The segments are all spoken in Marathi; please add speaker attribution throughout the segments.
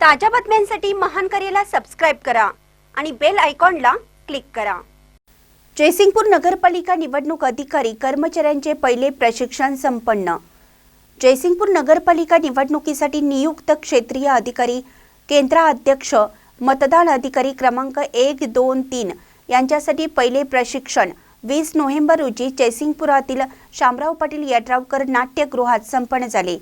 Speaker 1: ताज्या बातम्यांसाठी महान करेला सबस्क्राईब करा आणि बेल आयकॉनला क्लिक करा. जयसिंगपूर नगरपालिका निवडणूक अधिकारी कर्मचाऱ्यांचे पहिले प्रशिक्षण संपन्न. जयसिंगपूर नगरपालिका निवडणुकीसाठी नियुक्त क्षेत्रीय अधिकारी केंद्राध्यक्ष मतदान अधिकारी क्रमांक एक दोन तीन यांच्यासाठी पहिले प्रशिक्षण वीस नोव्हेंबर रोजी जयसिंगपुरातील शामराव पाटील यड्रावकर नाट्यगृहात संपन्न झाले.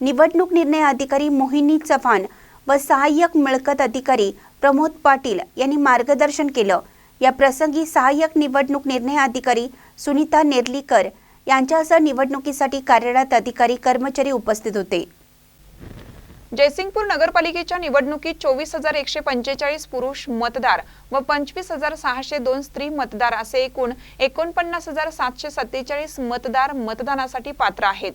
Speaker 1: निवडणूक निर्णय अधिकारी मोहिनी चव्हाण व सहाय्यक मिळकत अधिकारी प्रमोद पाटील यांनी मार्गदर्शन केलं. या प्रसंगी सहाय्यक निवडणूक निर्णय अधिकारी सुनीता नेर्लीकर यांच्यासह निवडणुकीसाठी कार्यरत अधिकारी कर्मचारी उपस्थित होते.
Speaker 2: जयसिंगपूर नगरपालिकेच्या निवडणुकीत चोवीस हजार एकशे पंचेचाळीस पुरुष मतदार व पंचवीस हजार सहाशे दोन स्त्री मतदार असे एकूण एकोणपन्नास हजार सातशे सत्तेचाळीस मतदार मतदानासाठी पात्र आहेत.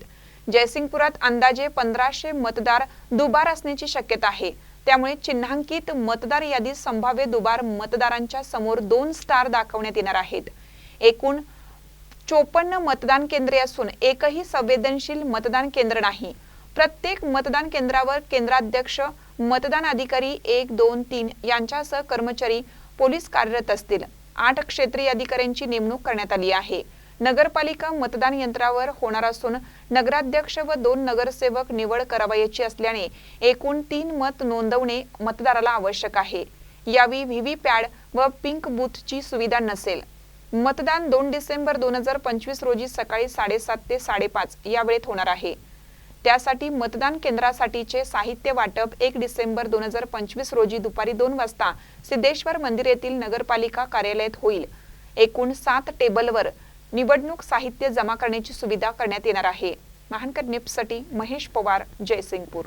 Speaker 2: जयसिंगपुरात अंदाजे पंधराशे मतदार दुबार असण्याची शक्यता आहे. त्यामुळे चिन्हांकित मतदार यादीत संभाव्य दुबार मतदारांच्या समोर दोन स्टार दाखवण्यात येणार आहेत. एकूण चोपन्न मतदान केंद्रे असून एकही संवेदनशील मतदान केंद्र नाही. प्रत्येक मतदान केंद्रावर केंद्राध्यक्ष मतदान अधिकारी एक दोन तीन यांच्यासह कर्मचारी पोलीस कार्यरत असतील. आठ क्षेत्रीय अधिकाऱ्यांची नेमणूक करण्यात आली आहे. नगरपालिका मतदान यंत्रावर होणार असून नगराध्यक्ष व दोन नगरसेवक निवड करावयाची असल्याने एकूण तीन मत नोंदवणे मतदाराला आवश्यक आहे. यावेळी व्हीव्ही पॅड व पिंक बूथची सुविधा नसेल. मतदान दोन डिसेंबर दोन हजार पंचवीस रोजी सकाळी साडेसात ते साडेपाच या वेळेत होणार आहे. त्यासाठी मतदान केंद्रासाठीचे साहित्य वाटप एक डिसेंबर दोन हजार पंचवीस रोजी दुपारी दोन वाजता सिद्धेश्वर मंदिर येथील नगरपालिका कार्यालयात होईल. एकूण सात टेबलवर निवडणूक साहित्य जमा करण्याची सुविधा करण्यात येणार आहे. महानकर निप्ससाठी महेश पवार जयसिंगपूर.